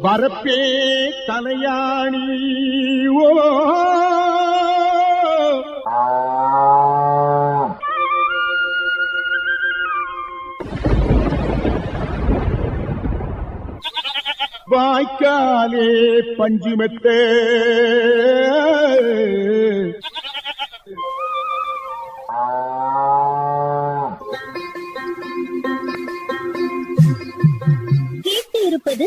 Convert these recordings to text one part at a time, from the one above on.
வரப்பே தலையாணி ஓ. வாய்க்காலே பஞ்சுமெத்தே கேட்டு இருப்பது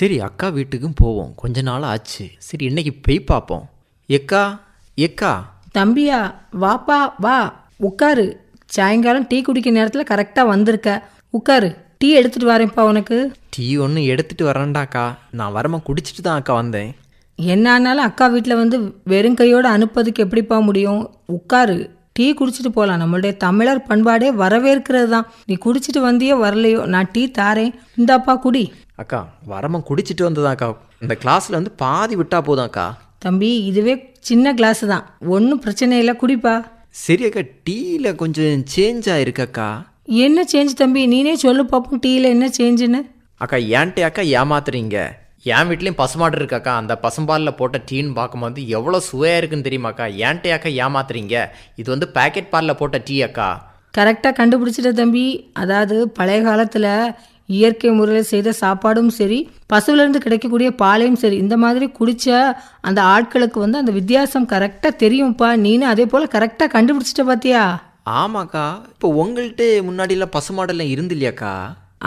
சரி அக்கா வீட்டுக்கும் போவோம். கொஞ்ச நாள் ஆச்சு. சரி இன்னைக்கு போய் பார்ப்போம். எக்கா எக்கா. தம்பியா வாப்பா வா. உட்காரு. சாயங்காலம் டீ குடிக்கிற நேரத்தில் கரெக்டாக வந்திருக்க. உட்காரு. டீ எடுத்துட்டு வரேன்ப்பா உனக்கு. டீ ஒன்று எடுத்துட்டு வரேன்டாக்கா நான் வரமா குடிச்சிட்டு தான் அக்கா வந்தேன். என்ன ஆனாலும் அக்கா வீட்டில் வந்து வெறும் கையோடு அனுப்புறதுக்கு எப்படிப்பா முடியும்? உட்காரு. டீ குடிச்சிட்டு போகலாம் நம்மளுடைய தமிழர் பண்பாடே வரவேற்கிறது தான் நீ குடிச்சிட்டு வந்தியோ வரலையோ நான் டீ தாரேன். இந்தாப்பா குடி. அக்கா வரமா குடிச்சிட்டு வந்ததாக்கா இந்த கிளாஸில் வந்து பாதி விட்டா போதும் அக்கா தம்பி இதுவே சின்ன கிளாஸ் தான். ஒன்றும் பிரச்சனை இல்லை குடிப்பா. சரி அக்கா டீயில் கொஞ்சம் சேஞ்ச் ஆயிருக்கக்கா. என்ன சேஞ்ச் தம்பி? நீனே சொல்லு பார்ப்போம் டீயில் என்ன சேஞ்சுன்னு அக்கா ஏன்ட்டே அக்கா ஏமாத்துறீங்க? என் வீட்லேயும் பசுமாடு இருக்காக்கா. அந்த பசும்பாலில் போட்ட டீன்னு பார்க்கும்போது எவ்வளோ சுவையாக இருக்குன்னு தெரியுமாக்கா? ஏன்ட்டே அக்கா ஏமாத்துறீங்க? இது வந்து பேக்கெட் பாலில் போட்ட டீ அக்கா. கரெக்டாக கண்டுபிடிச்சிட்ட தம்பி. அதாவது பழைய காலத்தில் இயற்கை முறையில் செய்த சாப்பாடும் சரி பசுவிலேருந்து கிடைக்கக்கூடிய பாலையும் சரி இந்த மாதிரி குடிச்ச அந்த ஆட்களுக்கு வந்து அந்த வித்தியாசம் கரெக்டாக தெரியும்ப்பா நீனு அதே போல் கரெக்டாக கண்டுபிடிச்சிட்ட பார்த்தியா ஆமாக்கா. இப்போ உங்கள்கிட்ட முன்னாடிலாம் பசுமாடெல்லாம் இருந்து இல்லையாக்கா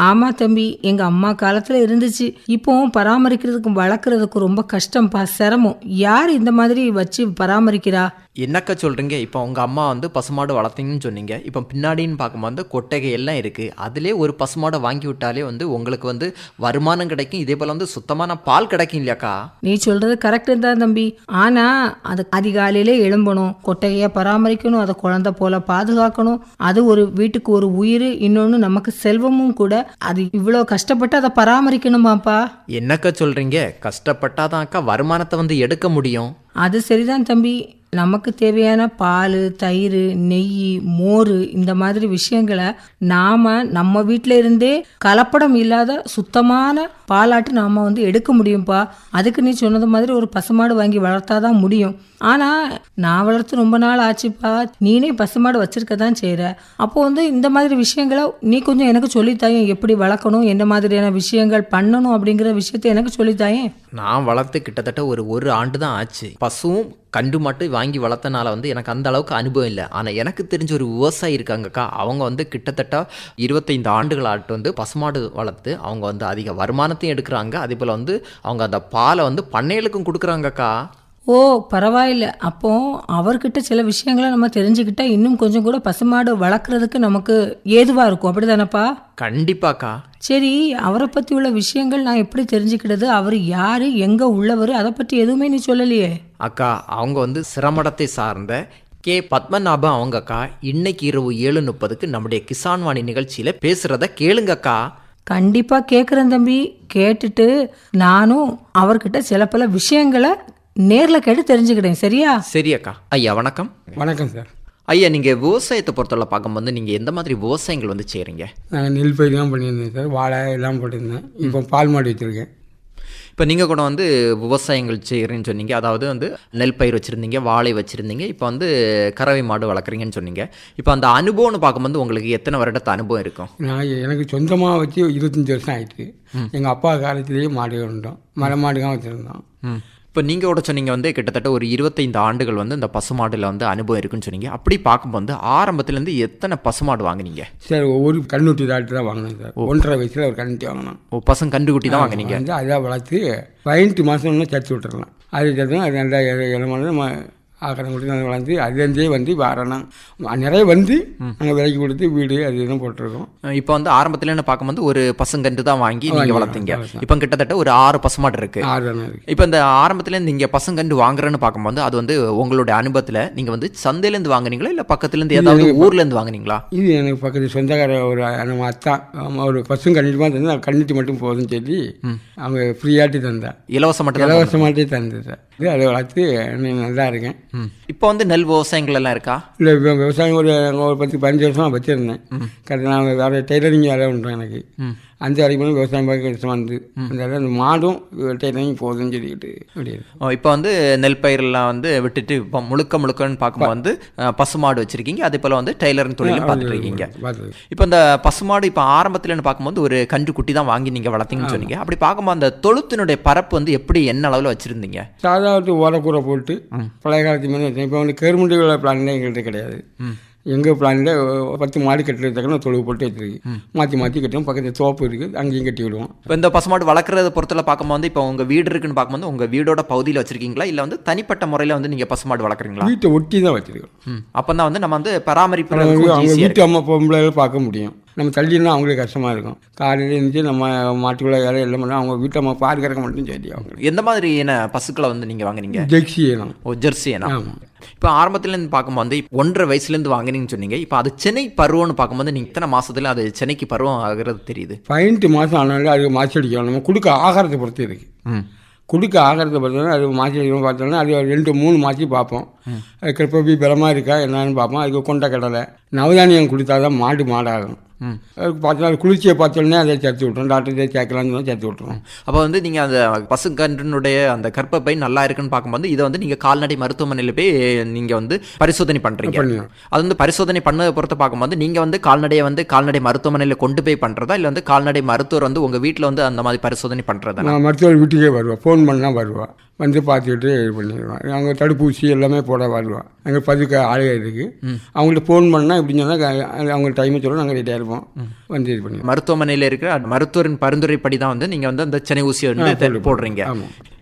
ஆமாம் தம்பி எங்கள் அம்மா காலத்தில் இருந்துச்சு. இப்போவும் பராமரிக்கிறதுக்கும் வளர்க்குறதுக்கும் ரொம்ப கஷ்டம்ப்பா சிரமம். யார் இந்த மாதிரி வச்சு பராமரிக்கிறா? என்னக்கா சொல்கிறீங்க இப்போ உங்கள் அம்மா வந்து பசுமாடு வளர்த்தீங்கன்னு சொன்னீங்க. இப்போ பின்னாடின்னு பார்க்கும்போது கொட்டகை எல்லாம் இருக்குது அதிலே ஒரு பசுமாடை வாங்கி விட்டாலே வந்து உங்களுக்கு வந்து வருமானம் கிடைக்கும். இதே போல் வந்து சுத்தமான பால் கிடைக்கும் இல்லையாக்கா? நீ சொல்றது கரெக்டு தான் தம்பி. ஆனா அது அதிகாலையிலே எழும்பணும். கொட்டையை பராமரிக்கணும். அதை குழந்தை போல பாதுகாக்கணும். அது ஒரு வீட்டுக்கு ஒரு உயிர் இன்னொன்று நமக்கு செல்வமும் கூட. அது இவ்வளோ கஷ்டப்பட்டு அதை பராமரிக்கணுமாப்பா? என்னக்கா சொல்கிறீங்க கஷ்டப்பட்டாதான் அக்கா வருமானத்தை வந்து எடுக்க முடியும். அது சரிதான் தம்பி. நமக்கு தேவையான பால் தயிர் நெய் மோர் இந்த மாதிரி விஷயங்களை நாம நம்ம வீட்டில இருந்தே கலப்படம் இல்லாத சுத்தமான பாலாட்டு நாம வந்து எடுக்க முடியும்ப்பா அதுக்கு நீ சொன்னது மாதிரி ஒரு பசுமாடு வாங்கி வளர்த்தாதான் முடியும். ஆனால் நான் வளர்த்து ரொம்ப நாள் ஆச்சுப்பா. நீனே பசுமாடு வச்சிருக்க தான் செய்கிற அப்போது வந்து இந்த மாதிரி விஷயங்களை நீ கொஞ்சம் எனக்கு சொல்லித்தாயும் எப்படி வளர்க்கணும் என்ன மாதிரியான விஷயங்கள் பண்ணணும் அப்படிங்கிற விஷயத்தை எனக்கு சொல்லித்தாயேன் நான் வளர்த்து கிட்டத்தட்ட ஒரு ஒரு ஆண்டு தான் ஆச்சு. பசுவும் கண்டு மட்டும் வாங்கி வளர்த்தனால வந்து எனக்கு அந்த அளவுக்கு அனுபவம் இல்லை. ஆனால் எனக்கு தெரிஞ்ச ஒரு விவசாயி இருக்காங்கக்கா. அவங்க வந்து கிட்டத்தட்ட இருபத்தைந்து ஆண்டுகள் ஆட்டு வந்து பசுமாடு வளர்த்து அவங்க வந்து அதிக வருமானம் வருமானத்தையும் எடுக்கிறாங்க. அதே போல் வந்து அவங்க அந்த பாலை வந்து பண்ணைகளுக்கும் கொடுக்குறாங்கக்கா ஓ பரவாயில்ல. அப்போ அவர்கிட்ட சில விஷயங்களை நம்ம தெரிஞ்சுக்கிட்டா இன்னும் கொஞ்சம் கூட பசுமாடு வளர்க்குறதுக்கு நமக்கு ஏதுவாக இருக்கும். அப்படிதானப்பா? கண்டிப்பாக்கா சரி அவரை பற்றி உள்ள விஷயங்கள் நான் எப்படி தெரிஞ்சுக்கிட்டது? அவர் யார்? எங்கே உள்ளவர்? அதை பற்றி எதுவுமே நீ சொல்லலையே. அக்கா அவங்க வந்து சிரமடத்தை சார்ந்த கே. பத்மநாபம் அவங்கக்கா இன்னைக்கு இரவு ஏழு முப்பதுக்கு நம்முடைய கிசான் வாணி நிகழ்ச்சியில் பேசுகிறத கேளுங்கக்கா கண்டிப்பாக கேட்குறேன் தம்பி. கேட்டுட்டு நானும் அவர்கிட்ட சில பல விஷயங்களை நேரில் கேட்டு தெரிஞ்சுக்கிட்டேன். சரியா? சரி அக்கா. ஐயா வணக்கம். வணக்கம் சார். ஐயா நீங்கள் விவசாயத்தை பொறுத்தவரை பார்க்கும்போது நீங்கள் எந்த மாதிரி விவசாயங்கள் வந்து செய்கிறீங்க நாங்கள் நெல் பயிர் தான் பண்ணியிருந்தேன் சார். வாழை எல்லாம் போட்டிருந்தேன். இப்போ பால் மாடு வச்சுருக்கேன். இப்போ நீங்கள் கூட வந்து விவசாயங்கள் செய்கிறேன்னு சொன்னீங்க. அதாவது வந்து நெல் பயிர் வச்சுருந்தீங்க வாழை வச்சுருந்தீங்க. இப்போ வந்து கறவை மாடு வளர்க்குறீங்கன்னு சொன்னீங்க. இப்போ அந்த அனுபவம்னு பார்க்கும்போது உங்களுக்கு எத்தனை வருடத்து அனுபவம் இருக்கும்? நான் எனக்கு சொந்தமாக வச்சு இருபத்தஞ்சி வருஷம் ஆயிடுச்சு எங்கள் அப்பா காலத்திலேயே மாடு இருந்தோம் மலை மாடு தான் வச்சுருந்தோம். இப்போ நீங்கள் கூட சொன்னீங்க வந்து கிட்டத்தட்ட ஒரு இருபத்தைந்து ஆண்டுகள் வந்து இந்த பசுமாடில் வந்து அனுபவம் இருக்குன்னு சொன்னீங்க. அப்படி பார்க்கும்போது ஆரம்பத்துலேருந்து எத்தனை பசுமாடு வாங்குனீங்க? சார் ஒவ்வொரு கண்ணுட்டி டாக்டர் தான் வாங்கினேன் சார். ஒன்றரை வயசில் ஒரு கண்ணுட்டி வாங்கினோம். ஓ பசங்க கண்டுக்குட்டி தான் வாங்குனீங்க. வந்து அதான் வளர்த்து பதினெட்டு மாதம் இன்னும் சேர்த்து விட்டுறலாம். அது சேர்த்து அது நல்லா இளமான நாங்கள் வளர்ந்து அதுலேருந்தே வந்து வாரணம். நிறைய வந்து நாங்கள் விலைக்கு கொடுத்து வீடு அது இதுன்னு போட்டிருக்கோம். இப்போ வந்து ஆரம்பத்துலன்னு பார்க்கும்போது ஒரு பசுங்கன்று தான் வாங்கி நீங்க வாங்கி வளர்த்தீங்க. இப்போ கிட்டத்தட்ட ஒரு ஆறு பசுமாடு இருக்கு. ஆறு தானே இருக்குது இப்போ இந்த ஆரம்பத்துல நீங்க பசுங்கன்று வாங்குறேன்னு பார்க்கும்போது அது வந்து உங்களுடைய அனுபவத்துல நீங்க வந்து சந்தையில இருந்து வாங்குனீங்களா இல்ல பக்கத்துல இருந்து ஏதாவது ஊர்ல இருந்து வாங்குனீங்களா? இது எனக்கு பக்கத்து சொந்தக்கார ஒரு நம்ம அத்தா ஆமா, ஒரு கண்ணிட்டு மாதிரி தந்தா கண்ணிட்டு மட்டும் போதும்னு சொல்லி அவங்க ஃப்ரீயாட்டி தந்தா இலவசம் மட்டும் தான் இலவசமாட்டே தந்தது. அதை வளர்த்து நல்லா இருக்கேன். இப்போ வந்து நெல் விவசாயங்கள் எல்லாம் இருக்கா? இல்லை விவசாயம் ஒரு ஒரு பத்து பதினஞ்சு வருஷம் வச்சுருந்தேன். கரெக்டாக நான் வேறு டெய்லரிங் வேலை பண்ணுறேன் எனக்கு. அந்த போய் விவசாயம் பார்க்க கஷ்டமாக இருந்து அந்த மாடும் டெய்லரிங் போகுதுன்னு சொல்லிக்கிட்டு இப்போ வந்து நெல் பயிரெல்லாம் வந்து விட்டுட்டு இப்போ முழுக்க முழுக்கன்னு பார்க்கும்போது வந்து பசுமாடு வச்சிருக்கீங்க. அதே போல வந்து டெய்லரிங் தொழிலும் பார்த்துட்டு இருக்கீங்க. இப்போ இந்த பசுமாடு இப்போ ஆரம்பத்துலன்னு பார்க்கும்போது ஒரு கன்று குட்டி தான் வாங்கி நீங்கள் வளர்த்தீங்கன்னு சொன்னீங்க. அப்படி பார்க்கும்போது அந்த தொழுத்தினுடைய பரப்பு வந்து எப்படி என்ன அளவில் வச்சுருந்தீங்க? சாதாரண ஓலக்கூரை போட்டு பழைய காலத்து மாதிரி வச்சேன் இப்போ வந்து கருமுண்டிகள பிளான்லாம் எங்கள்கிட்ட கிடையாது. எங்கள் பிளானில் பத்து மாடு கட்டுறதுக்கான தொழுவு போட்டு வச்சிருக்கு. மாற்றி மாற்றி கட்டுவோம் பக்கத்தில் தோப்பு இருக்குது அங்கேயும் கட்டி விடுவோம். இப்போ இந்த பசுமாடு வளர்க்குறத பொறுத்தல பார்க்கும்போது வந்து இப்போ உங்கள் வீடு இருக்குன்னு பார்க்கும்போது உங்கள் வீடோட பகுதியில் வச்சிருக்கீங்களா? இல்லை வந்து தனிப்பட்ட முறையில் வந்து நீங்கள் பசுமாடு வளர்க்குறீங்களா? வீட்டை ஒட்டி தான் வச்சிருக்கோம். அப்போ தான் வந்து நம்ம வந்து பராமரிப்பு அவங்க அவங்க வீட்டு அம்மா பொம்பளை பார்க்க முடியும். நம்ம தள்ளினா அவங்களுக்கு கஷ்டமாக இருக்கும். காலையில் இருந்துச்சு நம்ம மாட்டுக்குள்ள வேலை எல்லாம் பண்ணோம் அவங்க வீட்டு அம்மா பால் கறக்க மட்டும் சரி அவங்களுக்கு எந்த மாதிரியான பசுக்களை வந்து நீங்கள் வாங்குனீங்க? ஜெக்ஸி வேணும் ஓ ஜெர்சி ஏனா ஆமாம் இப்போ ஆரம்பத்துலேருந்து பார்க்கும்போது வந்து ஒன்றரை வயசுலேருந்து வாங்குனீங்கன்னு சொன்னீங்க. இப்போ அது சென்னை பருவம்னு பார்க்கும்போது நீங்கள் இத்தனை மாசத்துல அது சென்னைக்கு பருவம் ஆகிறது தெரியுது. பதினெட்டு மாதம் ஆனாலும் அது மாற்றி அடிக்கணும். நம்ம கொடுக்க ஆகாரத்தை பொறுத்து இருக்கு. கொடுக்க ஆகாரத்தை பொறுத்தவரை அது மாற்றி அடிக்கணும் பார்த்தோம்னா அது ரெண்டு மூணு மாற்றி பார்ப்போம். அது கிருப்பி பலமாக இருக்கா என்னன்னு பார்ப்போம். அதுக்கு கொண்ட கடலை நவதானியம் கொடுத்தா தான் மாடு மாடாகும் பார்த்தா குளிர்ச்சியை பார்த்தோன்னே அதை சேர்த்து விட்ருவோம் டாக்டர் சொன்னா சேர்த்து விட்ருவோம் அப்போ வந்து நீங்கள் அந்த பசுக்கன்றினுடைய அந்த கர்ப்பப்பை நல்லா இருக்குன்னு பார்க்கும்போது இதை வந்து நீங்கள் கால்நடை மருத்துவமனையில் போய் நீங்கள் வந்து பரிசோதனை பண்ணுறீங்க. அது வந்து பரிசோதனை பண்ணதை பொறுத்து பார்க்கும்போது நீங்கள் வந்து கால்நடையை வந்து கால்நடை மருத்துவமனையில் கொண்டு போய் பண்ணுறதா இல்லை வந்து கால்நடை மருத்துவர் வந்து உங்கள் வீட்டில் வந்து அந்த மாதிரி பரிசோதனை பண்ணுறதா மருத்துவர் வீட்டுக்கே வருவேன் ஃபோன் பண்ணால் வருவாள் வந்து பார்த்துக்கிட்டு இது பண்ணிடுவான். அவங்க தடுப்பூசி எல்லாமே போட வருவான். அங்கே பதுக்க ஆளே இருக்குது அவங்கள்ட்ட ஃபோன் பண்ணால் இப்படி சொன்னால் அவங்க டைமை சொல்ல நாங்கள் ரெடியாக இருப்போம். வந்து இது பண்ணுவோம் மருத்துவமனையில் இருக்கிற மருத்துவரின் பரிந்துரைப்படி தான் வந்து நீங்கள் வந்து அந்த சென்னை ஊசி வந்து. போடுறீங்க.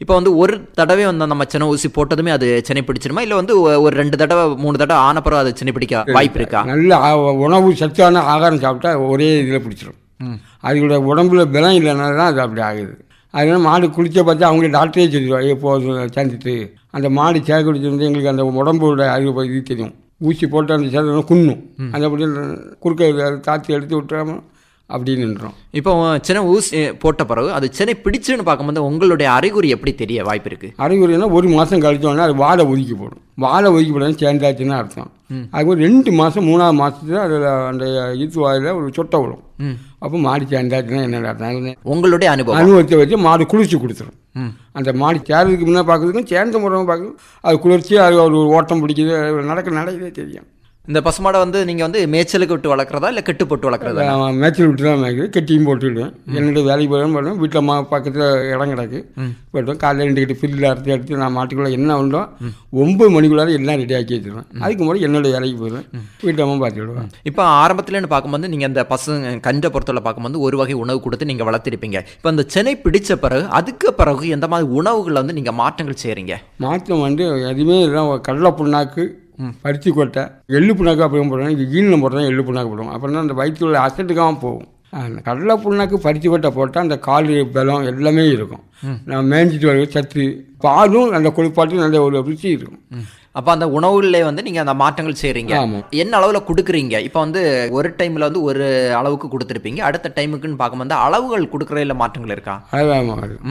இப்போ வந்து ஒரு தடவை வந்து நம்ம சென்னை ஊசி போட்டதுமே அது சென்னை பிடிச்சிருமா இல்லை வந்து ஒரு ரெண்டு தடவை மூணு தடவை ஆன பிறகு அது சென்னை பிடிக்க வாய்ப்பு இருக்கா? நல்ல உணவு சத்தான ஆகாரம் சாப்பிட்டா ஒரே இதில் பிடிச்சிரும். அதுகளோட உடம்புல பலம் இல்லைனால தான் அது அப்படி ஆகுது. அதனால மாடு குளிச்ச பார்த்தா அவங்களே டாக்டரே சொல்லிடுவாங்க எப்போ சேர்ந்துட்டு. அந்த மாடு சேர் குடிச்சிருந்து எங்களுக்கு அந்த உடம்போட அறிவு இது தெரியும். ஊசி போட்டு அந்த சேதம் குன்னும் அந்த அப்படி குறுக்க தாத்தி எடுத்து விட்டுறாம அப்படி நின்றோம் இப்போ சென்னை ஊசி போட்ட பிறகு அது சென்னை பிடிச்சுன்னு பார்க்கும்போது உங்களுடைய அறிகுறி எப்படி தெரிய வாய்ப்பு இருக்கு? அறிகுறினா ஒரு மாதம் கழிச்சோன்னா அது வாழை ஒதுக்கி போடும். வாழை ஒதுக்கி போடணும் சேர்ந்தாச்சுன்னு அர்த்தம். அது ஒரு ரெண்டு மாதம் மூணாவது மாதத்துல அதில் அந்த ஈத்து வாயில் ஒரு சொட்டை விடும் அப்போ மாடு சேர்ந்தாச்சுன்னா என்ன உங்களுடைய அனுபவம். அனுபவத்தை வச்சு மாடு குளிர்ச்சி கொடுத்துரும். அந்த மாடு சேர்றதுக்கு முன்னே பார்க்கறதுக்கும் சேர்ந்த முறை பார்க்கணும் அது குளிர்ச்சி அது ஒரு ஓட்டம் பிடிக்குது நடக்க நடக்குதே தெரியும் இந்த பசுமாடை வந்து நீங்க வந்து மேய்ச்சலுக்கு விட்டு வளர்க்குறதா இல்லை கெட்டு போட்டு வளர்க்குறதா? நான் மேய்ச்சல் விட்டு தான் மேய்க்குது கெட்டியும் போட்டுவிடுவேன் என்னோட வேலைக்கு போகிறேன் பண்ணுவேன் வீட்டில் அம்மா பக்கத்தில் இடம் கிடக்கு. போய்ட்டு காலையில் ரெண்டு கட்டி பில்லு அறுத்து எடுத்து நான் மாட்டுக்குள்ளே என்ன உண்டோ ஒம்பது மணிக்குள்ளார எல்லாம் ரெடி ஆக்கி வச்சிருவேன். அதுக்கு முன்னாடி என்னோட வேலைக்கு போயிடுவேன். வீட்டு அம்மா பார்த்துக்கிடுவேன் இப்போ ஆரம்பத்துலன்னு பார்க்கும்போது நீங்கள் அந்த பசு கன்றை பொறுத்தவரை பார்க்கும்போது ஒரு வகை உணவு கொடுத்து நீங்கள் வளர்த்திருப்பீங்க. இப்போ அந்த சென்னை பிடிச்ச பிறகு அதுக்கு பிறகு எந்த மாதிரி உணவுகளை வந்து நீங்கள் மாற்றங்கள் செய்கிறீங்க மாற்றம் வந்து எதுவுமே இல்லை. கடலை புண்ணாக்கு பருத்தி கொட்டை எள்ளு புண்ணாக்கு அப்படி போடுறோம் இது ஈனில் போடுறோம் எள்ளு புண்ணாக்கு போடுவோம் அப்புறம் அந்த வயிற்றுல உள்ள அசட்டுக்காம போகும். கடலை புண்ணாக்கு பருத்தி கொட்டை போட்டால் அந்த கால் பலம் எல்லாமே இருக்கும். நான் மேய்ஞ்சிட்டு வர சத்து பாலும் அந்த கொழுப்பாட்டும் நல்ல ஒரு ருச்சி இருக்கும். அப்போ அந்த உணவுகளே வந்து நீங்கள் அந்த மாற்றங்கள் செய்கிறீங்க. என்ன அளவில் கொடுக்குறீங்க? இப்போ வந்து ஒரு டைமில் வந்து ஒரு அளவுக்கு கொடுத்துருப்பீங்க. அடுத்த டைமுக்குன்னு பார்க்கும்போது அளவுகள் கொடுக்குறதுல மாற்றங்கள் இருக்கா?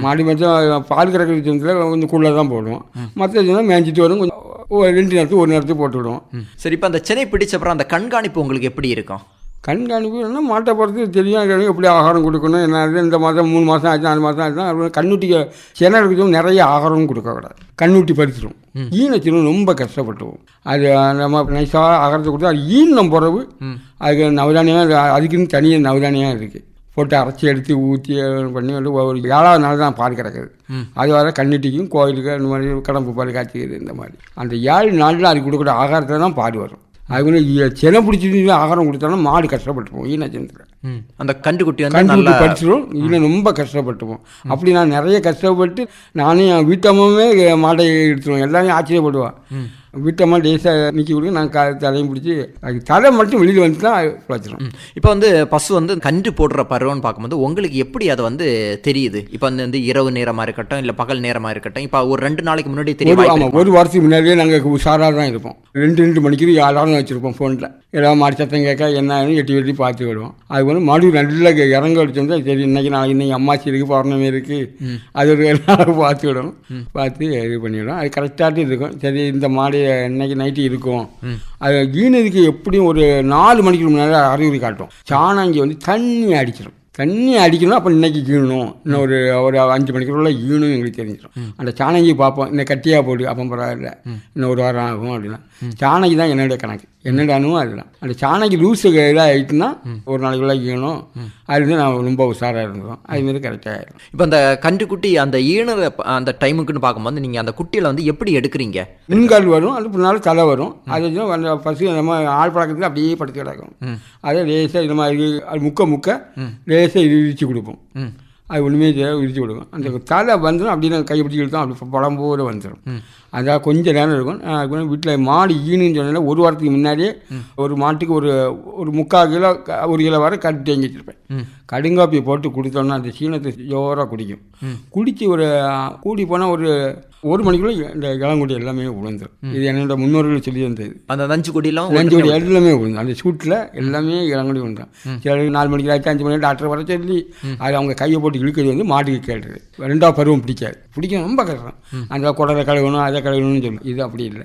மாடு மட்டும் பால் கறக்கிற விஷயத்தில் கொஞ்சம் கூடுதலாக தான் போடுவோம். மற்ற இதுனா மேய்ஞ்சிட்டு வரும் கொஞ்சம் ஒரு ரெண்டு நேரத்துக்கு ஒரு நேரத்துக்கு போட்டு விடுவோம் சரி இப்போ அந்த சென்னை பிடிச்ச அப்புறம் அந்த கண்காணிப்பு உங்களுக்கு எப்படி இருக்கும்? கண்காணிப்புன்னா மாட்டை பொறுத்து தெரியும் அது எப்படி ஆகாரம் கொடுக்கணும் என்ன இந்த மாதம் மூணு மாதம் ஆச்சு நாலு மாதம் ஆச்சுன்னா அப்புறம் கண்ணுட்டிக்கு சேனலுக்கு நிறைய ஆகாரம் கொடுக்கக்கூடாது. கண்ணுட்டி பறிச்சிடும் ஈனச்சிடும் ரொம்ப கஷ்டப்பட்டுவோம் அது நம்ம நைஸாக ஆகாரத்தை கொடுத்தா அது ஈனம் பிறகு அதுக்கு நவதானியம் அது அதுக்குன்னு தனியாக நவதானியம் இருக்குது போட்டு அரைச்சி எடுத்து ஊற்றி பண்ணி வந்து ஒரு ஏழாவது நாள் தான் பால் கிடக்குது அது வர கண்ணுட்டிக்கும் கோயிலுக்கு அந்த மாதிரி கடம்பு பால் காய்ச்சிக்கிறது இந்த மாதிரி. அந்த ஏழு நாளில் அதுக்கு கொடுக்குற ஆகாரத்தில் தான் பால் வரும். அது வந்து செனை பிடிச்சிருந்து ஆகாரம் கொடுத்தாலும் மாடு கஷ்டப்பட்டு போகும் ஈனச்சந்திரன். அந்த கண்டுபிடி நல்லா படிச்சிடும் இன்னும் ரொம்ப கஷ்டப்பட்டுப்போம். அப்படி நான் நிறைய கஷ்டப்பட்டு நானே என் வீட்டம்மாவே மாடை எடுத்துருவேன் எல்லாமே ஆச்சரியப்படுவான் வீட்டம்மா டேஸாக நிற்க கொடுக்க நான் க தலையும் பிடிச்சி அது தலை மட்டும் வெளியில் வந்து தான் குழச்சிடும் இப்போ வந்து பசு வந்து கன்று போடுற பருவம்னு பார்க்கும்போது உங்களுக்கு எப்படி அதை வந்து தெரியுது? இப்போ வந்து வந்து இரவு நேரமாக இருக்கட்டும் இல்லை பகல் நேரமாக இருக்கட்டும் இப்போ ஒரு ரெண்டு நாளைக்கு முன்னாடி தெரிய ஒரு வாய்ப்பு ஆமாம்? ஒரு வருஷத்துக்கு முன்னாடியே நாங்கள் உஷாராக தான் இருப்போம். ரெண்டு ரெண்டு மணிக்கு அலாரம் வச்சுருப்போம் ஃபோனில் ஏதாவது மாடி சத்தம் கேட்க என்ன எட்டி வெட்டி பார்த்து விடுவோம் அது வந்து மறுபடியும் நல்லா இறங்க அடிச்சோம்னா சரி இன்னைக்கு நாளைக்கு இன்னைக்கு அம்மாச்சி இருக்குது பௌர்ணமி இருக்குது அது ஒரு நாள் பார்த்து விடணும் பார்த்து இது பண்ணிவிடும் அது கரெக்டாக இருக்கும். சரி இந்த மாடு இன்னைக்கு நைட்டு இருக்கும். அது ஈனதுக்கு எப்படியும் ஒரு நாலு மணிக்கு முன்னாடி அறிகுறி காட்டும். சாணாங்கி வந்து தண்ணி அடிச்சிடும் தண்ணி அடிக்கணும் அப்போ இன்னைக்கு கீழணும். இன்னும் ஒரு ஒரு அஞ்சு மணிக்குள்ள ஈணும் எங்களுக்கு தெரிஞ்சிடும். அந்த சாணகி பார்ப்போம். இன்னும் கட்டியாக போடு அப்போ பரவாயில்ல இன்னும் ஒரு வாரம் ஆகும் அப்படின்னா சாணகி தான் என்னோட கணக்கு. என்னோட அனுபவம் அதுதான். அந்த சாணகி லூஸு இதாக ஆகிட்டுனா ஒரு நாளைக்குள்ள ஈணும் அது வந்து நான் ரொம்ப உஷாராக இருந்தோம் அதுமாரி கரெக்டாக ஆகிடும் இப்போ அந்த கன்றுக்குட்டி அந்த ஈனர அந்த டைமுக்குன்னு பார்க்கும்போது நீங்கள் அந்த குட்டியில் வந்து எப்படி எடுக்கிறீங்க? முன்கால் வரும் அது பின்னால் தலை வரும். அது அந்த பசு நம்ம ஆள் பழக்கத்தில் அப்படியே படுத்து கிடக்கும் அதை லேசாக இது மாதிரி அது முக்க முக்க லேசாக இடிச்சு கொடுப்போம். அது ஒன்றுமே தெரியாது இடிச்சு கொடுக்கும் அந்த தலை வந்துடும் அப்படியே கை பிடிச்சி இழுத்தோம் அப்படி பழம்போடு வந்துடும் அதான் கொஞ்சம் நேரம் இருக்கும். அதுக்கு வீட்டில் மாடு ஈனுன்னு சொன்னால ஒரு வாரத்துக்கு முன்னாடியே ஒரு மாட்டுக்கு ஒரு ஒரு முக்கால் கிலோ ஒரு கிலோ வரை கட்டு தேங்கி வச்சுருப்பேன். கடுங்காப்பி போட்டு குடித்தோம்னா அந்த சீனத்தை ஜோராக குடிக்கும். குடித்து ஒரு கூடி போனால் ஒரு ஒரு மணிக்குள்ளே இந்த இளங்குடி எல்லாமே விழுந்துரும் இது என்னோட முன்னோர்கள் சொல்லி வந்தது அந்த நஞ்சு கொடியெல்லாம் நஞ்சு கொடி எல்லாமே விழுந்து அந்த சூட்டில் எல்லாமே இளங்குடி விழுந்துடும் சில நாலு மணிக்கு ஆச்சு அஞ்சு மணிக்கு டாக்டர் வர சொல்லி அது அவங்க கையை போட்டு இழுக்கிறது வந்து மாட்டுக்கு கேட்டுது. ரெண்டாவது பருவம் பிடிக்காது. பிடிக்கும் ரொம்ப கஷ்டம். அந்த குடலை கழுவணும் அதை கழுவணும்னு சொல்லும் இது அப்படி இல்லை.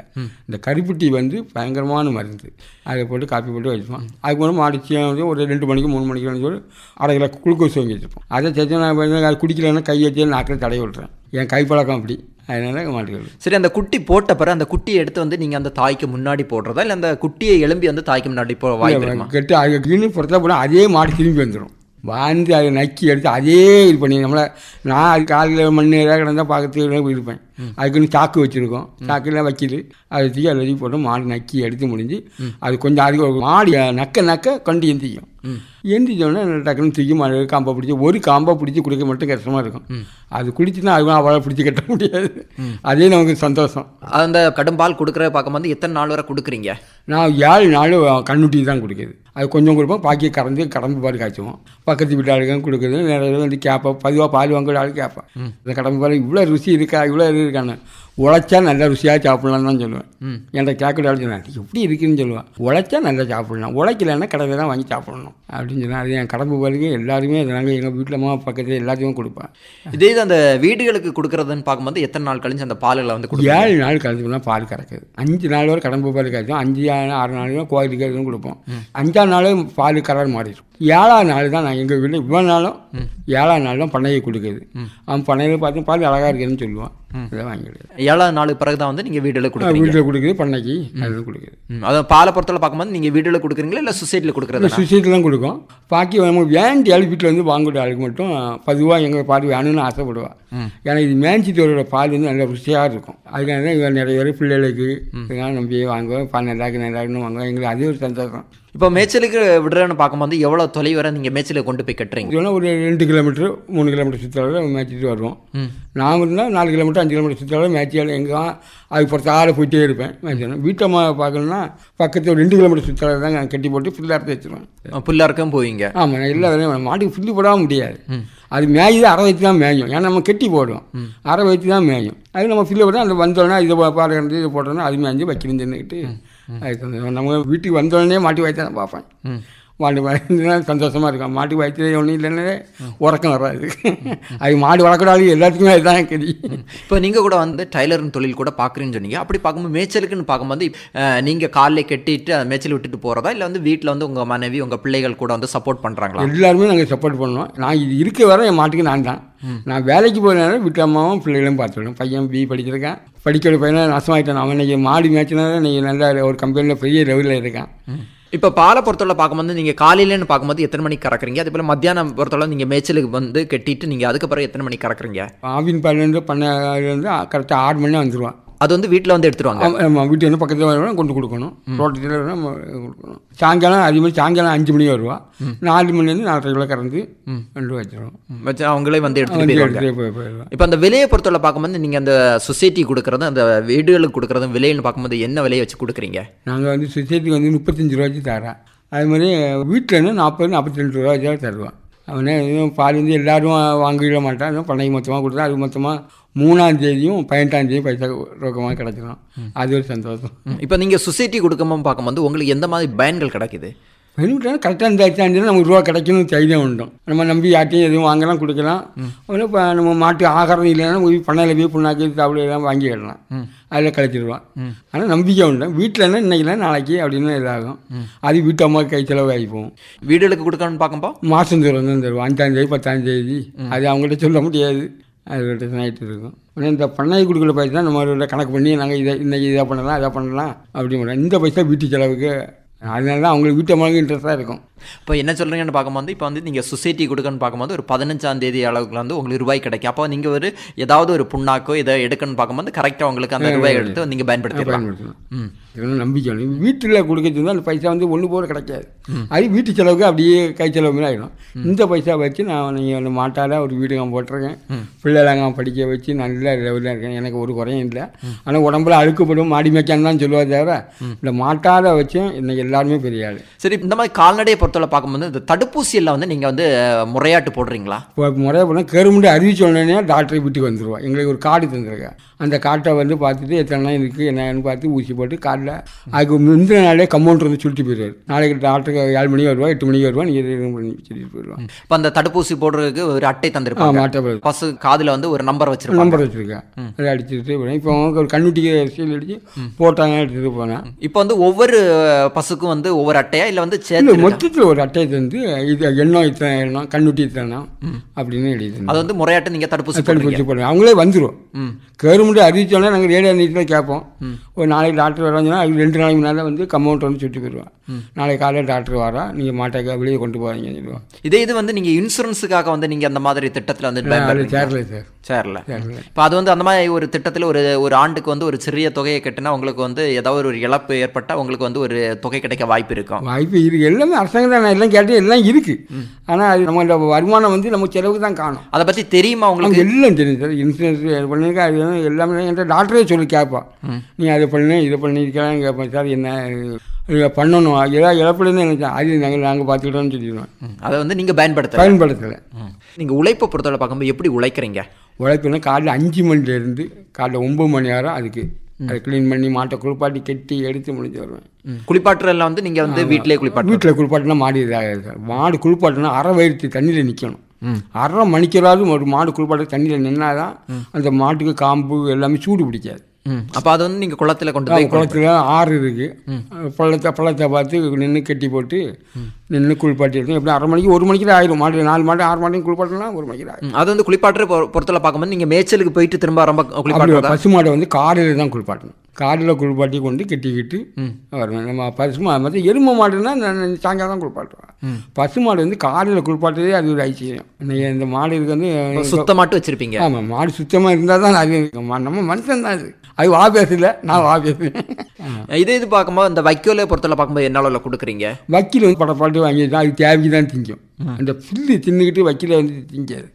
இந்த கருப்புட்டி வந்து பயங்கரமான மருந்து. அதை போட்டு காப்பி போட்டு வச்சுப்போம். அதுக்கு முன்னாடி மாடு சீ- வந்து ஒரு ரெண்டு மணிக்கு மூணு மணிக்கு சொல்லி அரை கிலோ குளுக்கோஸ் வாங்கி வச்சுப்போம். அதை சேர்த்து நான் குடிக்கலன்னா கை வச்சு நாக்கில் தடவி விட்றேன் என் கைப்பழக்கம் அப்படி. அதனால மாட்டுகள் சரி அந்த குட்டி போட்ட பிறகு அந்த குட்டியை எடுத்து வந்து நீங்கள் அந்த தாய்க்கு முன்னாடி போடுறதா? இல்லை அந்த குட்டியை எலும்பி வந்து தாய்க்கு முன்னாடி போட வாய்ப்பு கெட்டு அது கிளி புறத்தில் போனால் அதே மாடு திரும்பி வந்துடும் வந்து அதை நக்கி எடுத்து அதே இது பண்ணி நம்மளை நான் அது காலையில் மணி நேரம் கிடந்தால் பார்க்கறதுக்கு இருப்பேன். அதுக்குன்னு சாக்கு வச்சுருக்கோம். சாக்குலாம் வைக்கிது அதை தூக்கி அதை தூக்கி போட்டு மாடு நக்கி எடுத்து முடிஞ்சு அது கொஞ்சம் அதுக்கு மாடு நக்க நக்க கொண்டு எந்திக்கும். எந்திரிச்சோடனே டக்குன்னு தூக்கி மாடு காம்பை பிடிச்சி ஒரு காம்பை பிடிச்சி குடிக்க மட்டும் கஷ்டமாக இருக்கும். அது குடிச்சுன்னா அது அவளை பிடிச்சி கட்ட முடியாது. அதே நமக்கு சந்தோஷம். அந்த கடும்பால் கொடுக்குற பார்க்கும்போது எத்தனை நாள் வரை கொடுக்குறீங்க? நான் ஏழு நாள் கண்ணுட்டி தான் கொடுக்குது அது கொஞ்சம் கொடுப்போம் பாக்கி கறந்து கடம்பு பால் காய்ச்சுவோம். பக்கத்து வீட்டு ஆளுங்க கொடுக்குறது நிறைய வந்து கேட்போம் பதிவாக பால் வாங்குற ஆள் கேட்பேன் இந்த கடம்பு பால் இவ்வளோ ருசி இருக்கா இவ்வளோ இது இருக்கான்னு. உழைச்சா நல்ல ருசியாக சாப்பிட்லான்னு தான் சொல்லுவேன். என்கிட்ட கேட்கற ஆள் சொன்னேன் எப்படி இருக்குன்னு சொல்லுவேன் உழைச்சா நல்லா சாப்பிட்லாம். உழைக்கலைன்னா கடையில் தான் வாங்கி சாப்பிடணும். அப்படின்னு சொன்னால் அது என் கடம்பு பாலுக்கு எல்லாருமே நாங்கள் எங்கள் வீட்டில் அம்மா பக்கத்தில் எல்லாத்தையும் கொடுப்பேன். இதே இது அந்த வீடுகளுக்கு கொடுக்குறதுன்னு பார்க்கும்போது எத்தனை நாள் கழிஞ்சு அந்த பால்களை வந்து ஏழு நாள் போனால் பால் கறக்குது. அஞ்சு நாள் வரை கடம்பு பால் காய்ச்சும் அஞ்சு ஆறு நாள் கோயிலுக்கு எதுவும் கொடுப்போம். அஞ்சாம் நாள் பால் கலர் மாறிடும். ஏழாம் நாள் தான் நான் எங்கள் வீட்டில் இவ்வளோ நாளும் ஏழாம் நாள் தான் பண்ணையை கொடுக்குது. அவன் பண்ணையில் பார்த்து பால் அழகாக இருக்குதுன்னு சொல்லுவான். இதை வாங்கிடுது. ஏழாவது நாளுக்கு பிறகு தான் வந்து நீங்கள் வீடுல கொடுக்குறீங்க? வீட்டில் கொடுக்குது பண்ணைக்கு அது கொடுக்குது. அதான் பாலை பொறுத்தவரை பார்க்கும்போது நீங்கள் வீடுல கொடுக்குறீங்களா இல்லை சொசைட்டியில் கொடுக்குறதா? சுசைட்டில் தான் கொடுக்கும். பாக்கி நம்ம வேண்டிய ஆள் வீட்டில் வந்து வாங்குற ஆளுக்கு மட்டும் பதுவாக எங்கள் பால் வேணும்னு ஆசைப்படுவா. ஏன்னா இது மேஞ்சித்தோட பால் வந்து நல்ல ருசியாக இருக்கும். அதுக்காக தான் இவன் நிறைய பேர் பிள்ளைகளுக்கு இதெல்லாம் நம்பி வாங்குவோம். பால் நல்லா இருக்கு நல்லா இருக்குன்னு வாங்குவோம். எங்களுக்கு அதே ஒரு சந்தோஷம். இப்போ மேய்ச்சலுக்கு விடுறேன்னு பார்க்கும்போது எவ்வளோ தொலைவு வரை நீங்கள் மேய்ச்சலுக்கு கொண்டு போய் கட்டுறீங்க? ஒரு ரெண்டு கிலோமீட்டர் மூணு கிலோமீட்டர் சுற்றளவில் மேய்ச்சிட்டு வருவோம். நான் இருந்தால் நாலு கிலோமீட்டர் அஞ்சு கிலோமீட்டர் சுற்றளவில் மேய்ச்சியால் எங்கே அதுக்கு பொறுத்த ஆளை போயிட்டே இருப்பேன் மேய்ச்சணும் வீட்டம்மா பார்க்கணுன்னா பக்கத்தில் ஒரு ரெண்டு கிலோமீட்டர் சுற்றளவு தான் கட்டி போட்டு புல்லு அறுத்து வச்சுருவேன் புல்லாருக்கும் போவீங்க. ஆமாம் எல்லா வேலையும் மாட்டுக்கு புல்லு போடாம முடியாது. அது மேயுது அரை வச்சு தான் மேயும். ஏன்னா நம்ம கெட்டி போடுவோம் அரை வச்சு தான் மேயும். அது நம்ம புல்லு போட்டால் அந்த வந்தோடனே இதை பாரு கிடந்து இதை போட்டோன்னா அது மேய்ஞ்சு தின்னுக்கிட்டு அதுக்கு நம்ம வீட்டுக்கு வந்தோடனே மாட்டி வச்சு பார்ப்பேன் மாட்டு வளர்ந்துனா சந்தோஷமாக இருக்கும். மாட்டு வயிற்று ஒன்றும் இல்லைன்னா உறக்கம் வராது. அது மாடு வளர்க்கக்கூடாது எல்லாத்துக்குமே அதுதான் கதி. இப்போ நீங்கள் கூட வந்து டைலரிங் தொழில் கூட பார்க்குறீங்கன்னு சொன்னீங்க. அப்படி பார்க்கும்போது மேய்ச்சலுக்குன்னு பார்க்கும்போது நீங்கள் காலைல கட்டிட்டு அந்த மேய்ச்சல் விட்டுட்டு போகிறதா இல்லை வந்து வீட்டில் வந்து உங்கள் மனைவி உங்கள் பிள்ளைகள் கூட வந்து சப்போர்ட் பண்ணுறாங்களா எல்லாருமே நாங்கள் சப்போர்ட் பண்ணுவோம். நான் இது இருக்க வர என் மாட்டுக்கு நான் தான். நான் வேலைக்கு போகிறதுனால வீட்டு அம்மாவும் பிள்ளைகளும் பார்த்துவிடும் பையன் பி படிச்சிருக்கேன். படிக்கிற பையனை நஷ்டமாயிட்டான் அவன் இன்னைக்கு மாடு மேய்ச்சினால நீங்கள் நல்ல ஒரு கம்பெனியில் பெரிய லெவலில் இருக்கான். இப்போ பாலை பொறுத்தவரை பார்க்கும்போது நீங்கள் காலையிலன்னு பார்க்கும்போது எத்தனை மணிக்கு கறக்குறீங்க? அதே போல் மத்தியானம் பொறுத்தவரை நீங்கள் மேய்ச்சலுக்கு வந்து கட்டிட்டு நீங்கள் அதுக்கப்புறம் எத்தனை மணிக்கு கறக்குறீங்க? ஆவின் பால்லேருந்து பண்ண கரெக்டாக ஆறு மணி வந்துடுவான் அது வந்து வீட்டில் வந்து எடுத்துருவாங்க. ஆமா, ஆமா. வீட்டு வந்து பக்கத்தில் வேணும் கொண்டு கொடுக்கணும். தோட்டத்தில் நம்ம கொடுக்கணும். சாயங்காலம் அதே மாதிரி சாயங்காலம் அஞ்சு மணி வருவா. நாலு மணிலேருந்து நாலரை கிலோ கறந்து ரெண்டு வச்சிடும் வச்சு அவங்களே வந்து போயிடுவாங்க. எடுத்துகிட்டே இப்போ அந்த விலையை பொறுத்தவரை பார்க்கும்போது நீங்கள் அந்த சொசைட்டி கொடுக்குறதும் அந்த வீடுகளுக்கு கொடுக்குறதும் விலைன்னு பார்க்கும்போது என்ன விலையை வச்சு கொடுக்குறீங்க? நாங்கள் வந்து சொசைட்டிக்கு வந்து முப்பத்தஞ்சு ரூபாய்க்கு தரேன் அது மாதிரி வீட்டில் இருந்து நாற்பது நாற்பத்தி ரெண்டு ரூபா வச்சா தருவான் அவனே எதுவும் பால் வந்து எல்லாரும் வாங்கிட மாட்டான். அதுவும் பண்ணைக்கு மொத்தமாக கொடுத்தா அது மொத்தமாக மூணாம் தேதியும் பதினெட்டாம் தேதியும் பைசா ரொக்கமாக கிடச்சிடும் அது ஒரு சந்தோஷம். இப்போ நீங்கள் சொசைட்டி கொடுக்கும்போது பார்க்கும்போது உங்களுக்கு எந்த மாதிரி பயன்கள் கிடைக்குது? பெனிஃபிட் கரெக்டாக இந்த ஆச்சாண்டியில் நமக்கு ரூபா கிடைக்கணும் தைரியம் உண்டும் நம்ம நம்பி யார்ட்டையும் எதுவும் வாங்கலாம் கொடுக்கலாம். அப்புறம் இப்போ நம்ம மாட்டு ஆகாரம் இல்லைன்னா போய் பண்ணையில் போய் புண்ணாக்கு சாப்பிட எல்லாம் வாங்கிக்கிடலாம் அதில் கழிச்சிடுவான் ஆனால் நம்பிக்கை உண்டு. வீட்டில் என்ன இன்னைக்கு நாளைக்கு அப்படின்னு இதாகும். அது வீட்டு அம்மா கை செலவு ஆகி போகும். வீடுகளுக்கு கொடுக்கணும்னு பார்க்கும்போது? மாதம் தூரம் தான் தருவோம் அஞ்சாம் தேதி பத்தாம் தேதி. அது அவங்கள்ட்ட சொல்ல முடியாது. அது நைட்டு இருக்கும். ஆனால் இந்த பண்ணை கொடுக்குற பைசா தான் நம்ம கணக்கு பண்ணி நாங்கள் இதை இன்றைக்கி இதை பண்ணலாம் அதை பண்ணலாம் அப்படி இந்த பைசா வீட்டு செலவுக்கு அதனால தான் அவங்களுக்கு வீட்டு அம்மாவுக்கு இன்ட்ரெஸ்ட்டாக இருக்கும். இப்போ என்ன சொல்கிறீங்கன்னு பார்க்கும்போது இப்போ வந்து நீங்கள் சொசைட்டி கொடுக்கணும்னு பார்க்கும்போது ஒரு பதினஞ்சாம் தேதி அளவுக்கு வந்து உங்களுக்கு ரூபாய் கிடைக்கும். அப்போ நீங்கள் ஒரு ஏதாவது ஒரு புண்ணாக்கோ இதை எடுக்கணும்னு பார்க்கும்போது கரெக்டாக உங்களுக்கு அந்த ரூபாய் எடுத்து நீங்கள் பயன்படுத்திடலாம். பயன்படுத்தணும் ம். இதெல்லாம் நம்பிக்கை. வீட்டில் கொடுக்கறது அந்த பைசா வந்து ஒன்று போல கிடைக்காது. அது வீட்டு செலவுக்கு அப்படியே கை செலவு ஆகிடும் இந்த பைசா வச்சு நான் நீங்கள் அந்த மாட்டால் ஒரு வீடு நான் போட்டிருக்கேன். பிள்ளைலாங்க படிக்க வச்சு நல்ல லெவலில் இருக்கேன். எனக்கு ஒரு குறையும் இல்லை. ஆனால் உடம்புல அழுக்குப்படும் மாடி மேய்க்கான்னு தான் சொல்லுவா தவிர இந்த மாட்டாத வச்சும் இன்னைக்கு எல்லாருமே பெரிய ஆள். சரி இந்த மாதிரி கால்நடையை பொறுத்தவரை பார்க்கும்போது இந்த தடுப்பூசி எல்லாம் வந்து நீங்கள் வந்து முறையாட்டு போடுறீங்களா? இப்போ முறையாக போனால் கருமுண்டு அறிவிச்ச உடனே டாக்டர் வீட்டுக்கு வந்துடுவா எங்களுக்கு ஒரு கார்டு தந்துருக்கா அந்த கார்ட்டை வந்து பார்த்துட்டு எத்தனை நாள் இருக்குது என்னன்னு பார்த்து ஊசி போட்டு கார்டில் அதுக்கு முந்தின நாளே கம்பவுண்டர் வந்து சொல்லிட்டு போயிடுவார். நாளைக்கு டாக்டருக்கு ஏழு மணிக்கு வருவா எட்டு மணிக்கு வருவா நீங்கள் சொல்லிட்டு போயிடுவான் இப்போ அந்த தடுப்பூசி போடுறதுக்கு ஒரு அட்டை தந்திருப்பாங்க. மாட்டை பசு காதில் வந்து ஒரு நம்பர் வச்சிருப்பாங்க. நம்பர் வச்சுருக்கேன். அதை அடிச்சுட்டு போனேன் இப்போ அவங்க ஒரு கண்ணுட்டிக்கு சீல் அடித்து போட்டாங்க எடுத்துகிட்டு போனேன். இப்போ வந்து ஒவ்வொரு பசுக்கும் வந்து ஒவ்வொரு அட்டையா? இல்லை வந்து சேர்த்து? மொத்தத்தில் ஒரு அட்டையை தந்து இது எண்ணம் இத்தனை எண்ணம் கண்ணுட்டி இத்தனை அப்படின்னு எழுதி அது வந்து முறையாட்டு நீங்கள் தடுப்பூசி தடுப்பூசி போடுறேன் அவங்களே வந்துடும் கவர்மெண்ட் அறிவிச்சோன்னா நாங்கள் ரேடியோ நீட்டில் கேட்போம். ஒரு நாளைக்கு டாக்டர் வராங்கன்னா அது ரெண்டு நாளைக்கு முன்னால் வந்து கம்பவுண்ட் வந்து சுட்டி போயிடுவான். நாளைக்கு காலையில் டாக்டர் வரா நீங்கள் மாட்டை வெளியே கொண்டு போகிறீங்கன்னு சொல்லுவான் இதே இது வந்து நீங்கள் இன்சூரன்ஸுக்காக வந்து நீங்கள் அந்த மாதிரி திட்டத்தில் வந்து சேரல சார். சேரல. இப்போ அது வந்து அந்த மாதிரி ஒரு திட்டத்தில் ஒரு ஒரு ஆண்டுக்கு வந்து ஒரு சிறிய தொகையை கட்டினா உங்களுக்கு வந்து ஏதாவது ஒரு இழப்பு ஏற்பட்டால் உங்களுக்கு வந்து ஒரு தொகை கிடைக்க வாய்ப்பு இருக்கும். வாய்ப்பு இருக்குது எல்லாமே அரசாங்கம் தான் எல்லாம் கேட்டு எல்லாம் இருக்குது ஆனால் அது நம்ம வருமானம் வந்து நம்ம செலவுக்கு தான் காணும். அதை பற்றி தெரியுமா உங்களுக்கு? எல்லாம் தெரியும் சார். இன்சூரன்ஸ் பண்ணிருக்க அது எல்லாமே என்கிட்ட டாக்டரே சொல்லி கேட்பான் நீ அதை பண்ணு இதை பண்ணியிருக்கலாம் கேட்பேன் சார் என்ன இதை பண்ணணும். ஏதாவது இழப்புலேருந்து எனக்கு அது நாங்கள் நாங்கள் பார்த்துக்கிட்டோம்னு சொல்லிடுவேன் ம், அதை வந்து நீங்கள் பயன்படுத்த பயன்படுத்தலை. நீங்கள் உழைப்பை பொறுத்தவரை பார்க்கும்போது எப்படி உழைக்கிறீங்க? உழைப்புனா காலைல அஞ்சு மணிலேருந்து காலைல ஒம்பது மணி நேரம் அதுக்கு அதை க்ளீன் பண்ணி மாட்டை குளிப்பாட்டி கெட்டி எடுத்து முடிஞ்சு வருவேன். குளிப்பாட்டுறதுல வந்து நீங்கள் வந்து வீட்டிலே குளிப்பாட்டு வீட்டில் குளிப்பாட்டினா மாடு இதாகாது சார். மாடு குளிப்பாட்டினா அரை வயிற்று தண்ணியில் நிற்கணும் அரை மணிக்கிறாவது ஒரு மாடு குளிப்பாட்டு தண்ணியில் நின்னாதான் அந்த மாட்டுக்கு காம்பு எல்லாமே சூடு பிடிக்காது. அப்போ அது வந்து நீங்கள் குளத்தில் கொண்டு போய் குளத்துல ஆறு இருக்கு. பள்ளத்தை பள்ளத்தை பார்த்து நின்று கட்டி போட்டு நின்று குளிப்பாட்டி எடுத்து எப்படி அரை மணிக்கு ஒரு மணிக்கு ஆயிரும். மாடு நாலு மாடு ஆறு மாடு குளிப்பாட்டலாம் ஒரு மணிக்கு ஆயிரும். அது வந்து குளிப்பாட்டுற பொ- பொறுத்தவரை பார்க்கும்போது நீங்கள் மேய்ச்சலுக்கு போயிட்டு திரும்ப ரொம்ப அப்படி குளிப்பாட்டுறதா? பசு மாடை வந்து காலையில் தான் குளிப்பாட்டணும். காலையில் குளிப்பாட்டி கொண்டு கட்டிக்கிட்டு வரணும் நம்ம பசு மாடு மற்ற எருமை மாடுன்னா நான் சாயங்காலம் தான் குளிப்பாட்டுவேன் பசு மாடு வந்து காலையில் குளிப்பாட்டுறதே அது ஒரு இன்னைக்கு இந்த மாடு இருக்கு வந்து சுத்தமாட்டு வச்சிருப்பீங்க. ஆமாம் மாடு சுத்தமாக இருந்தால் தான் அது நம்ம மனுஷன் தான் அது. அது வா பேசல நான் வா பேசுவேன் இதே இது பார்க்கும்போது இந்த வைக்கோலை பொறுத்தவரை பார்க்கும்போது என்ன அளவில் கொடுக்குறீங்க? வக்கீல் வந்து படப்பாட்டு வாங்கிட்டு அது தேவைக்கு தான் திங்கும். அந்த புல்லு தின்னுக்கிட்டு வக்கீல வந்து திங்காது.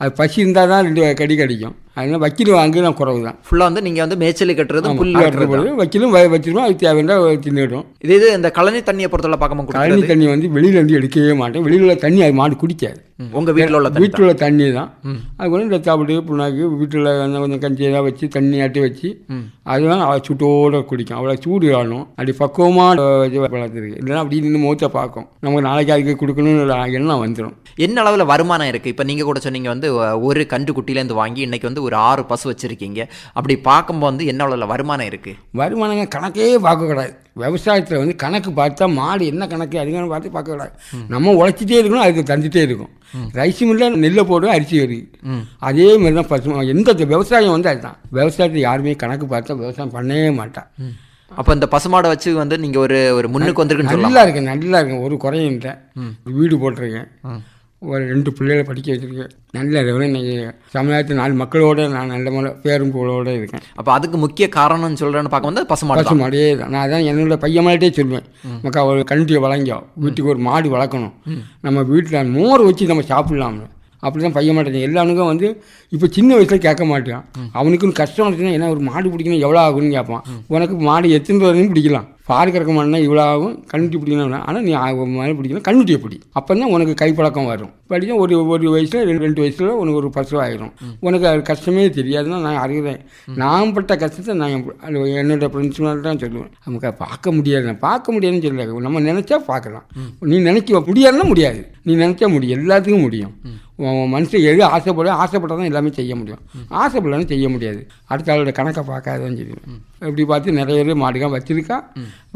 அது பசி இருந்தால் தான் ரெண்டு கடி கடிக்கும். அதனால வக்கீல் வாங்க நான் குறவு தான் ஃபுல்லாக வந்து நீங்கள் வந்து மேய்ச்சல் கட்டுறது புல் வெட்டுறது தான். வக்கீலும் வச்சிருவோம் அது தேவைன்னா தின்னுடும் இதே இது இந்த கழனி தண்ணியை பொறுத்தவரை பார்க்கும்போது கழனி தண்ணி வந்து வெளியில இருந்து எடுக்கவே மாட்டேன். வெளியில உள்ள தண்ணி அது மாடு குடிக்காது. ம், உங்க வீட்டில் உள்ள வீட்டில் உள்ள தண்ணி தான். அது கொஞ்சம் இந்த சாப்பிட்டு புண்ணாக்கு வீட்டில் கொஞ்சம் கஞ்சி ஏதாவது வச்சு தண்ணி ஆட்டி வச்சு அதுதான் அவள் சுட்டோட குடிக்கும். அவ்வளோ சூடு ஆகணும் அப்படி பக்குவமாக வச்சு வளர்த்துருக்கு இல்லைன்னா அப்படி நின்று மூத்த பார்க்கும். நமக்கு நாளைக்கு அதுக்கு கொடுக்கணும்னு எண்ணம் வந்துடும் என்ன அளவில் வருமானம் இருக்குது இப்போ நீங்கள் கூட சொன்னீங்க வந்து ஒரு கன்று குட்டிலேருந்து வாங்கி இன்னைக்கு வந்து ஒரு ஆறு பசு வச்சுருக்கீங்க. அப்படி பார்க்கும்போது வந்து என்ன அளவில் வருமானம் இருக்குது வருமானங்க கணக்கே பார்க்கக்கூடாது விவசாயத்தில் வந்து கணக்கு பார்த்தா மாடு என்ன கணக்கு அதுங்கன்னு பார்த்து பார்க்கக்கூடாது நம்ம உழைச்சிட்டே இருக்கணும் அதுக்கு தந்துட்டே இருக்கும். ரைஸ் மில்லில் நெல்லை போடுவோம் அரிசி வருது. அதே மாதிரி தான் பசு எந்த விவசாயம் வந்து அதுதான். விவசாயத்தை யாருமே கணக்கு பார்த்தா விவசாயம் பண்ணவே மாட்டான் அப்போ இந்த பசுமாடை வச்சு வந்து நீங்கள் ஒரு ஒரு முன்னுக்கு சொல்லலாம். நல்லா இருக்கேன் நல்லா இருக்கேன் ஒரு குறையும் இல்லை. வீடு போட்டிருக்கேன். ஒரு ரெண்டு பிள்ளைகளை படிக்க வச்சுருக்கேன். நல்ல அளவில் சமுதாயத்து நாலு மக்களோட நான் நல்ல முறை பேரும் புகழோட இருக்கேன். அப்போ அதுக்கு முக்கிய காரணம்னு சொல்கிறேன்னு பார்க்கும்போது பசுமாடு பசு தான் தான். நான் அதான் என்னோட பையன் மேலேட்டே சொல்லுவேன் மக்கா ஒரு கண்டியை வளங்க வீட்டுக்கு ஒரு மாடு வளர்க்கணும். நம்ம வீட்டில் மோர் வச்சு நம்ம சாப்பிட்லாம்ல அப்படி தான் பையன் மாட்டேன் எல்லானுக்கும் வந்து இப்போ சின்ன வயசில் கேட்க மாட்டான். அவனுக்குன்னு கஷ்டம் இருந்துச்சுன்னா என்ன ஒரு மாடு பிடிக்கணும் எவ்வளோ ஆகும்னு கேட்பான். உனக்கு மாடு எத்தனை வரையும் பிடிக்கலாம். பார்க்கறக்கு கறக்க மாட்டேன்னா இவ்வளோ ஆகும் கண்ணுட்டி பிடிக்கணும் ஆனால் நீ ஆ- பிடிக்கணும் கண்ணுட்டியை பிடி. அப்போ தான் உனக்கு கைப்பழக்கம் வரும். படிக்கும் ஒரு ஒரு வயசில் ரெண்டு ரெண்டு வயசில் உனக்கு ஒரு பசு ஆயிரும். உனக்கு அது கஷ்டமே தெரியாதுன்னா நான் அறிகிறேன் நான் பட்ட கஷ்டத்தை நான் என்னோடய என்னோட ஃப்ரெண்ட்ஸ்னால தான் சொல்லுவேன். நமக்கு பார்க்க முடியாது. நான் பார்க்க முடியாதுன்னு சொல்லல. நம்ம நினச்சா பார்க்கலாம். நீ நினைக்க முடியாதுன்னா முடியாது. நீ நினச்சா முடியும். எல்லாத்துக்கும் முடியும். மனுஷன் எது ஆசைப்பட ஆசைப்பட்டால் தான் எல்லாமே செய்ய முடியும். ஆசைப்படலாம் செய்ய முடியாது. அடுத்த ஆளோட கணக்கை பார்க்காதான் சொல்லுவேன் இப்படி பார்த்து நிறைய பேர் மாடுக்கான் வச்சுருக்கா.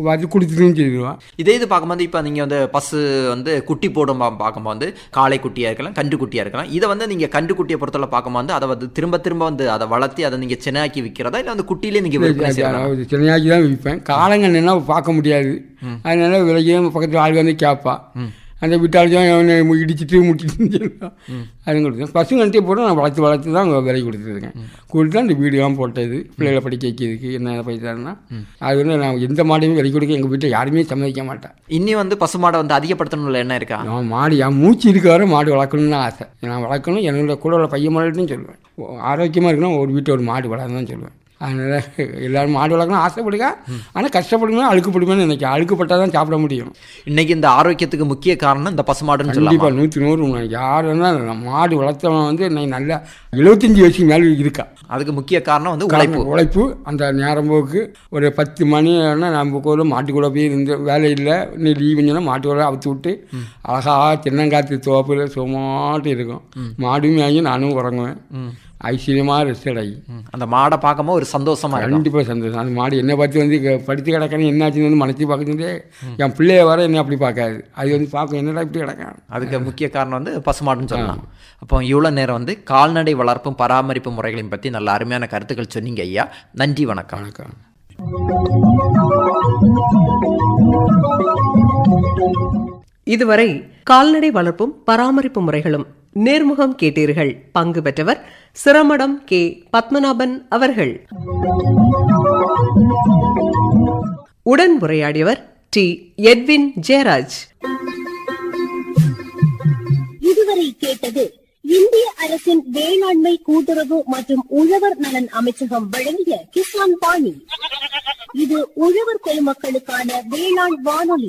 பார்த்து கொடுத்துருன்னு சொல்லிடுவான். இதே இது பார்க்கும்போது இப்போ நீங்கள் வந்து பசு வந்து குட்டி போடும் பார்க்கும்போது காளை குட்டியாக இருக்கலாம் கன்று குட்டியாக இருக்கலாம். இதை வந்து நீங்கள் கன்று குட்டியை பொறுத்தவரை பார்க்கும்போது அதை வந்து திரும்ப திரும்ப வந்து அதை வளர்த்தி அதை நீங்கள் சின்னாக்கி விற்கிறதா இல்லை வந்து குட்டியிலே நீங்கள் விற்பனை சின்னையாக்கி தான் விற்பேன். காலங்கன்னா பார்க்க முடியாது. அதனால விலையும் பக்கத்தில் ஆள் வந்து கேட்பா. அந்த விட்டாலும் அவனை இடிச்சிட்டு முட்டிட்டு சொல்லுவான் அது கொடுத்தேன் பசங்கள்ட்டே போட்டு நான் வளர்த்து வளர்த்து தான் விலை கொடுத்துருக்கேன். கொடுத்து அந்த வீடுலாம் போட்டது பிள்ளைகளை படிக்க வைக்கிறதுக்கு என்ன பைசான்னா அது வந்து நான் எந்த மாடையும் விலை கொடுக்க எங்கள் வீட்டில் யாருமே சம்மதிக்க மாட்டேன் இன்னி வந்து பசுமாடை வந்து அதிகப்படுத்தணும்ல என்ன இருக்கா? நான் மாடு என் மூச்சு இருக்க வரை மாடு வளர்க்கணும்னு ஆசை. நான் வளர்க்கணும் என்னோட கூட உள்ள பையன் மாடுன்னு சொல்லுவேன். ஆரோக்கியமாக இருக்கணும் ஒரு வீட்டை ஒரு மாடு வளர்ந்து தான் சொல்லுவேன். அதனால் எல்லாரும் மாடு வளர்க்கணும் ஆசைப்படுங்க. ஆனால் கஷ்டப்படுமே அழுக்குப்படுமேன்னு நினைக்கிறேன். அழுக்குப்பட்டால் தான் சாப்பிட முடியும். இன்னைக்கு இந்த ஆரோக்கியத்துக்கு முக்கிய காரணம் இந்த பசுமாடுன்னு கண்டிப்பாக நூற்றி நூறு யார் வேணாலும் மாடு வளர்த்தவன் வந்து இன்னைக்கு நல்லா எழுபத்தஞ்சி வயசுக்கு மேலே இருக்கா. அதுக்கு முக்கிய காரணம் வந்து உழைப்பு. உழைப்பு. அந்த நேரம் போக்கு. ஒரு பத்து மணி ஆனால் நம்ம கூட மாட்டுக்கூட போய் இருந்து வேலை இல்லை. நீ லீவுங்கன்னா மாட்டுக்கூட அவுத்து விட்டு அழகா தென்னங்காத்து தோப்பில் சுமாட்டு இருக்கும். மாடும் வாங்கி நானும் உறங்குவேன். ஐஸ்வர்யமாக ரெஸ்ட் ம். அந்த மாடை பார்க்கும்போது ஒரு சந்தோஷமா இருக்கும். கண்டிப்பாக சந்தோஷம். அந்த மாடு என்னை பார்த்து வந்து படுத்து கிடக்கணும் என்னாச்சுன்னு வந்து மனசு பார்க்குறது என் பிள்ளைய வர என்ன அப்படி பார்க்காது. அது வந்து பார்க்கும் என்னடா இப்படி கிடக்கான்? அதுக்கு முக்கிய காரணம் வந்து பசுமாடுன்னு சொல்லலாம். அப்போ இவ்வளோ நேரம் வந்து கால்நடை வளர்ப்பும் பராமரிப்பு முறைகளையும் பற்றி நல்ல அருமையான கருத்துக்கள் சொன்னீங்க ஐயா. நன்றி வணக்கம். வணக்கம். இதுவரை கால்நடை வளர்ப்பும் பராமரிப்பு முறைகளும் நேர்முகம் கேட்டீர்கள். பங்கு பெற்றவர் சிரமடம் கே. பத்மநாபன் அவர்கள். உடன் உரையாடியவர் டி. எட்வின் ஜெயராஜ். இதுவரை கேட்டது இந்திய அரசின் வேளாண்மை கூட்டுறவு மற்றும் உழவர் நலன் அமைச்சகம் வழங்கிய கிசான் பாணி. இது உழவர் பெருமக்களுக்கான வேளாண் வானொலி.